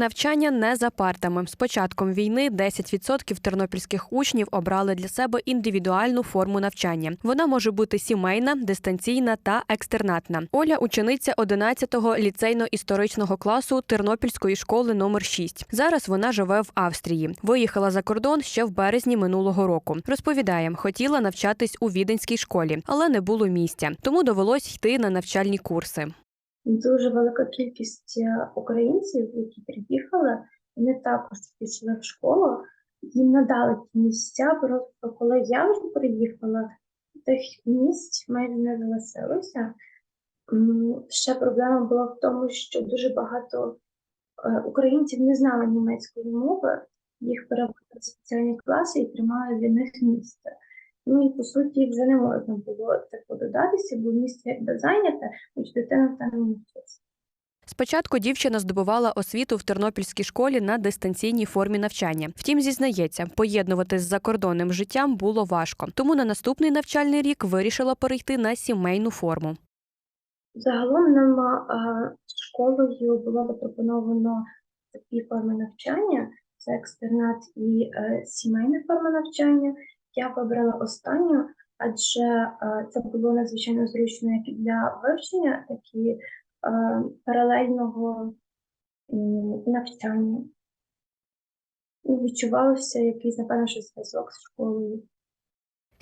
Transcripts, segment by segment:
Навчання не за партами. З початком війни 10% тернопільських учнів обрали для себе індивідуальну форму навчання. Вона може бути сімейна, дистанційна та екстернатна. Оля учениця 11-го ліцейно-історичного класу Тернопільської школи номер 6. Зараз вона живе в Австрії. Виїхала за кордон ще в березні минулого року. Розповідає, хотіла навчатись у віденській школі, але не було місця, тому довелось йти на навчальні курси. Дуже велика кількість е, українців, які приїхали, вони також пішли в школу, їм надали ті місця. Просто коли я вже приїхала, тих місць майже не залишилося. Ще проблема була в тому, що дуже багато е, українців не знали німецької мови, їх переводили в спеціальні класи і тримали для них місце. Ну і по суті вже не можна було типу, додатися, бо місце якби зайняте, хоч дитина там не вчиться. Спочатку дівчина здобувала освіту в тернопільській школі на дистанційній формі навчання. Втім, зізнається, поєднувати з закордонним життям було важко. Тому на наступний навчальний рік вирішила перейти на сімейну форму. Загалом нам школою було запропоновано такі форми навчання: це екстернат і е, сімейна форма навчання. Я вибрала останню, адже е, це було надзвичайно зручно як і для вивчення, так і е, паралельного навчання. І відчувався якийсь, напевно, зв'язок з школою.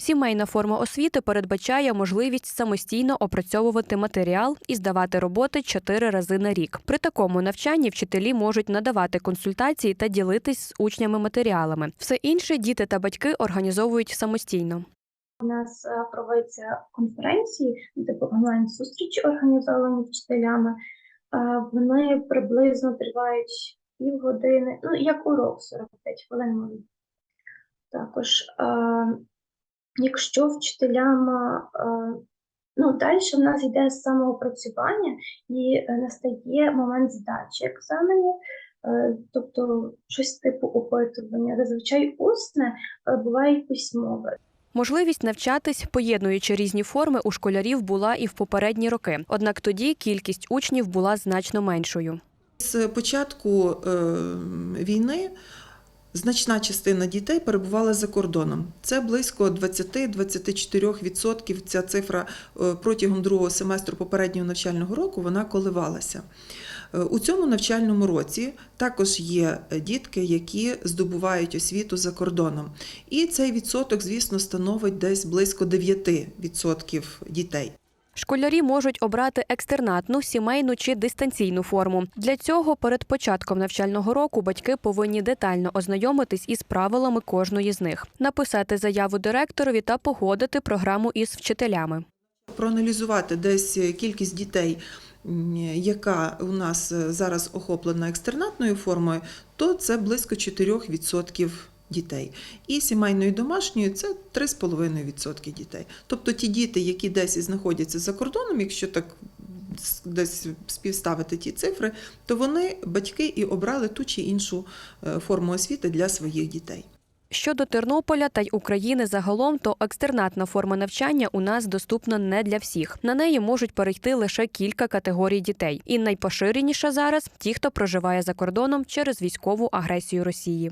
Сімейна форма освіти передбачає можливість самостійно опрацьовувати матеріал і здавати роботи чотири рази на рік. При такому навчанні вчителі можуть надавати консультації та ділитись з учнями матеріалами. Все інше діти та батьки організовують самостійно. У нас е, проводяться конференції, типу онлайн-зустрічі організовані вчителями. Е, Вони приблизно тривають півгодини, ну як урок 45 хвилин Також, е, якщо вчителям, е, ну далі в нас йде самоопрацювання і е, настає момент здачі екзаменів, е, тобто щось типу опитування. Зазвичай усне, буває письмове. Можливість навчатись, поєднуючи різні форми, у школярів була і в попередні роки. Однак тоді кількість учнів була значно меншою. З початку е, війни значна частина дітей перебувала за кордоном. Це близько 20-24%. Ця цифра е, протягом другого семестру попереднього навчального року вона коливалася. Е, У цьому навчальному році також є дітки, які здобувають освіту за кордоном. І цей відсоток, звісно, становить десь близько 9% дітей. Школярі можуть обрати екстернатну, сімейну чи дистанційну форму. Для цього перед початком навчального року батьки повинні детально ознайомитись із правилами кожної з них, написати заяву директорові та погодити програму із вчителями. проаналізувати десь кількість дітей, яка у нас зараз охоплена екстернатною формою, то це близько 4% дітей. І сімейною домашньою це 3,5% дітей. Тобто ті діти, які десь знаходяться за кордоном, якщо так десь співставити ті цифри, то вони, батьки, і обрали ту чи іншу е, форму освіти для своїх дітей. Щодо Тернополя та й України загалом, то екстернатна форма навчання у нас доступна не для всіх. На неї можуть перейти лише кілька категорій дітей. І найпоширеніша зараз ті, хто проживає за кордоном через військову агресію Росії.